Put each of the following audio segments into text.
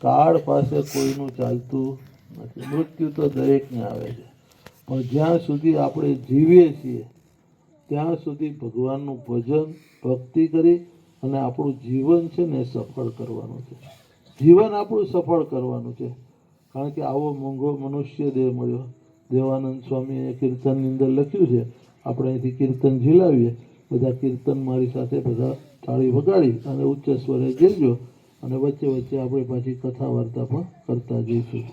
કાળ પાસે કોઈનું ચાલતું નથી. મૃત્યુ તો દરેકને આવે છે. પણ જ્યાં સુધી આપણે જીવીએ છીએ, ત્યાં સુધી ભગવાનનું ભજન, ભક્તિ કરી અને આપણું જીવન છે ને સફળ કરવાનું છે. જીવન આપણું સફળ કરવાનું છે. કારણ કે આવો મોંઘો મનુષ્ય દેહ મળ્યો. દેવાનંદ સ્વામીએ કીર્તનની અંદર લખ્યું છે, આપણે અહીંથી કીર્તન ઝીલાવીએ. બધા કીર્તન મારી સાથે બધા તાળી વગાડી અને ઉચ્ચ સ્વરે જીલજો અને વચ્ચે વચ્ચે આપણે પાછી કથા વાર્તા પણ કરતા જઈશું.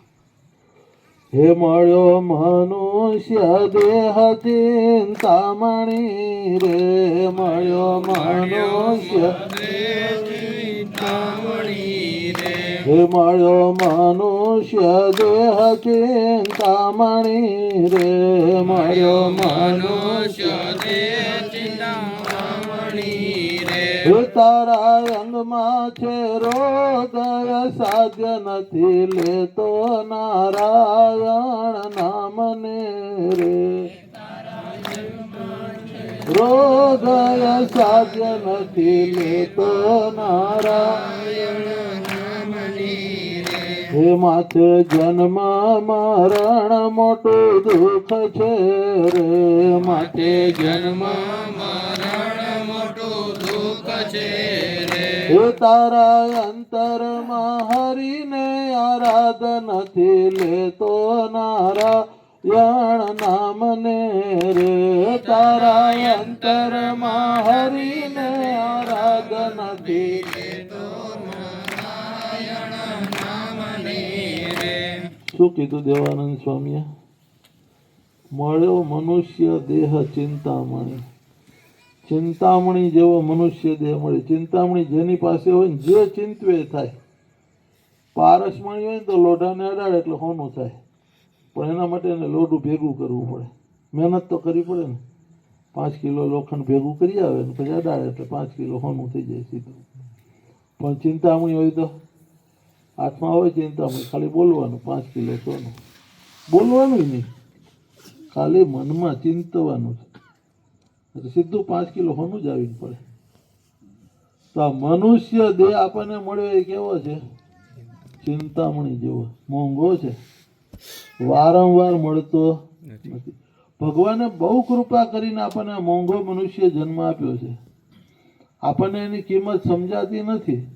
હે મળ્યો મનુષ્ય દેહ ચિંતામણી રે મળ્યો મનુષ્ય હે મળ્યો મનુષ્ય દેહ ચિંતામણી રે મળ્યો મનુષ્ય હે તારા રંગમાં છે રોદય સાધ્ય નથી લેતો નારાયણ નામને રે. રોદય સાધ્ય નથી લેતો નારાયણ હે માથે જન્મ મરણ મોટું દુઃખ છે રે. માથે જન્મ હે તારા અંતરમાં હરીને આરાધન નથી લેતો નારાયણ નામને રે. તારા અંતરમાં હરીને આરાધન નથી શું કીધું દેવાનંદ સ્વામીએ? મળ્યો મનુષ્ય દેહ ચિંતામણી. ચિંતામણી જેવો મનુષ્ય દેહ મળે. ચિંતામણી જેની પાસે હોય ને જે ચિંતવે થાય. પારસમણી હોય ને તો લોઢાને અડાડે એટલે હોનું થાય. પણ એના માટે એને લોઢું ભેગું કરવું પડે. મહેનત તો કરવી પડે ને. પાંચ કિલો લોખંડ ભેગું કરી આવે ને પછી અડાડે એટલે પાંચ કિલો હોનું થઈ જાય સીધું. પણ ચિંતામણી હોય તો હાથમાં હોય ચિંતામણી, ખાલી બોલવાનું, પાંચ કિલો સોનું. બોલવાનું નહીં. ખાલી મનમાં ચિંતવાનું છે. એટલે સીધું પાંચ કિલો હોનું જ આવીને પડે. તો આ મનુષ્ય દેહ આપણને મળ્યો એ કેવો છે? ચિંતામણી જેવો. મોંઘો છે. વારંવાર મળતો નથી. ભગવાને બહુ કૃપા કરીને આપણને મોંઘો મનુષ્ય જન્મ આપ્યો છે. આપણને એની કિંમત સમજાતી નથી.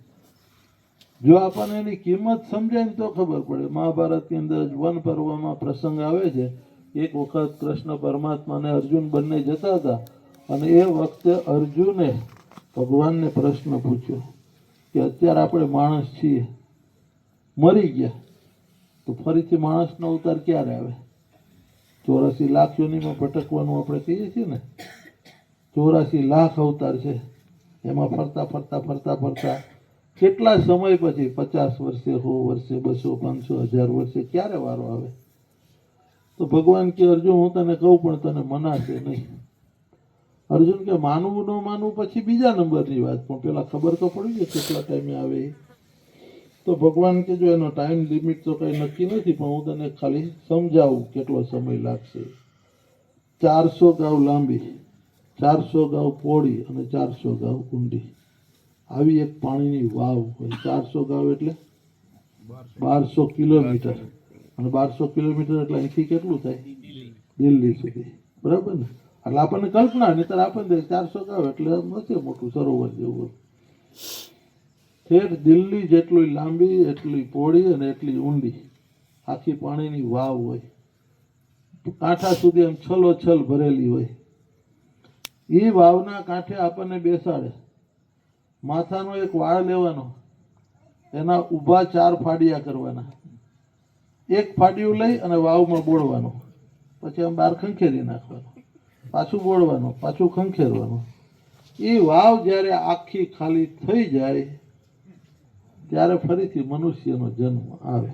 જો આપણને એની કિંમત સમજાય ને તો ખબર પડે. મહાભારતની અંદર વન પર્વમાં પ્રસંગ આવે છે. એક વખત કૃષ્ણ પરમાત્મા અને અર્જુન બંને જતા હતા. અને એ વખતે અર્જુને ભગવાનને પ્રશ્ન પૂછ્યો કે અત્યારે આપણે માણસ છીએ. મરી ગયા. તો ફરીથી માણસનો અવતાર ક્યારે આવે? ચોરાસી લાખ યોનીમાં ભટકવાનું આપણે કહીએ છીએ ને? ચોરાસી લાખ અવતાર છે. એમાં ફરતા ફરતા ફરતા ફરતા કેટલા સમય પછી પચાસ વર્ષે, સો વર્ષે, બસો, પાંચસો, હજાર વર્ષે ક્યારે વારો આવે? તો ભગવાન કે, અર્જુન, હું તને કહું પણ તને મનાશે નહીં. અર્જુન કે, માનવું ન માનવું પછી બીજા નંબરની વાત. પણ પેલા ખબર તો પડી જાય કેટલા ટાઈમે આવે તો ભગવાન કે જો એનો ટાઈમ લિમિટ તો કંઈ નક્કી નથી, પણ હું તને ખાલી સમજાવું કેટલો સમય લાગશે. ચારસો ગાઉ લાંબી, ચારસો ગાઉ પોળી અને ચારસો ગાઉ ઊંડી. આવી એક પાણીની વાવ હોય. ચારસો ગાઉ એટલે? બારસો કિલોમીટર. અને બારસો કિલોમીટર એટલે અહીંથી કેટલું થાય? દિલ્હી સુધી. બરાબર ને? એટલે આપણને કલ્પના, નહીતર આપણને ચારસો ગાવ એટલે નથી મોટું સરોવર જેવું ઠેઠ દિલ્હી જેટલી લાંબી, એટલી પોળી અને એટલી ઊંડી. આખી પાણીની વાવ હોય. કાંઠા સુધી એમ છલોછલ ભરેલી હોય. એ વાવના કાંઠે આપણને બેસાડે. માથાનો એક વાળ લેવાનો. એના ઊભા ચાર ફાડિયા કરવાના. એક ફાડિયું લઈ અને વાવમાં બોળવાનું. પછી આમ બહાર ખંખેરી નાખવાનું. પાછું બોળવાનું, પાછું ખંખેરવાનું. એ વાવ જ્યારે આખી ખાલી થઈ જાય, ત્યારે ફરીથી મનુષ્યનો જન્મ આવે.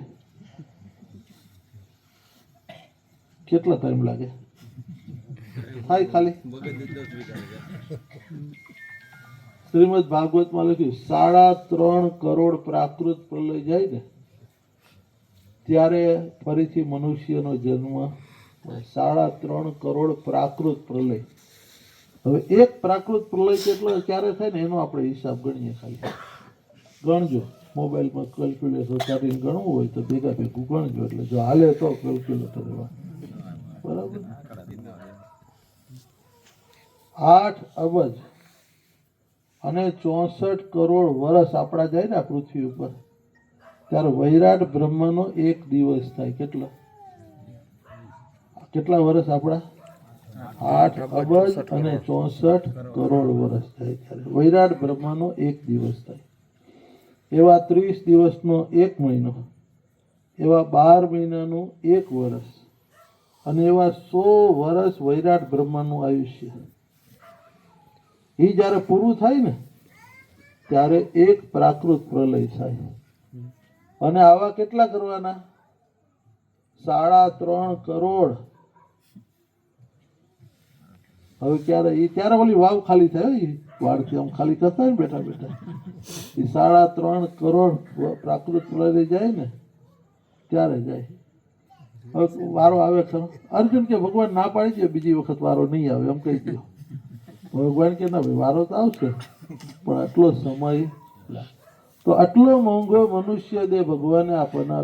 કેટલા ટાઈમ લાગે? થાય ખાલી? શ્રીમદ ભાગવતમાં લખ્યું, સાડા ત્રણ કરોડ પ્રાકૃત પ્રલય જાય ને, ત્યારે ફરીથી મનુષ્યનો જન્મ. સાડા ત્રણ કરોડ પ્રાકૃત પ્રલય. હવે એક પ્રાકૃત પ્રલય કેટલો ક્યારે થાય ને એનો આપણે હિસાબ ગણીએ ખાલી. ગણજો. મોબાઈલમાં કેલ્ક્યુલેટર કાઢીને ગણવું હોય તો ભેગા ભેગું ગણજો. એટલે જો હાલે તો કેલ્ક્યુલેટર એવા બરાબર? આઠ અબજ અને ચોસઠ કરોડ વર્ષ આપણા જાય ને પૃથ્વી ઉપર. ત્યારે વૈરાટ બ્રહ્મનો એક દિવસ થાય. કેટલો? કેટલા વર્ષ આપણા? આઠ અબજ અને ચોસઠ કરોડ વર્ષ થાય ત્યારે. વૈરાટ બ્રહ્માનો એક દિવસ થાય. એવા ત્રીસ દિવસનો એક મહિનો. એવા બાર મહિનાનું એક વર્ષ. અને એવા સો વર્ષ વૈરાટ બ્રહ્માનું આયુષ્ય. એ જ્યારે પૂરું થાય ને ત્યારે એક પ્રાકૃત પ્રલય થાય. અને આવા કેટલા કરવાના? સાડા ત્રણ કરોડ હવે ક્યારે એ ત્યારે ઓલી વાવ ખાલી થાય વાડથી આમ ખાલી કરતા ને બેઠા બેઠા. એ સાડા ત્રણ કરોડ પ્રાકૃત પ્રલય જાય ને, ત્યારે જાય. હવે વારો આવે ખરો. અર્જુન કે, ભગવાન ના પાડી દે બીજી વખત વારો નહીં આવે, એમ કહી દો ભગવાન કે, ના ભાઈ, વારો તો આવશે, પણ આટલો સમય તો આટલો મોંઘો મનુષ્ય દે ભગવાને આપણને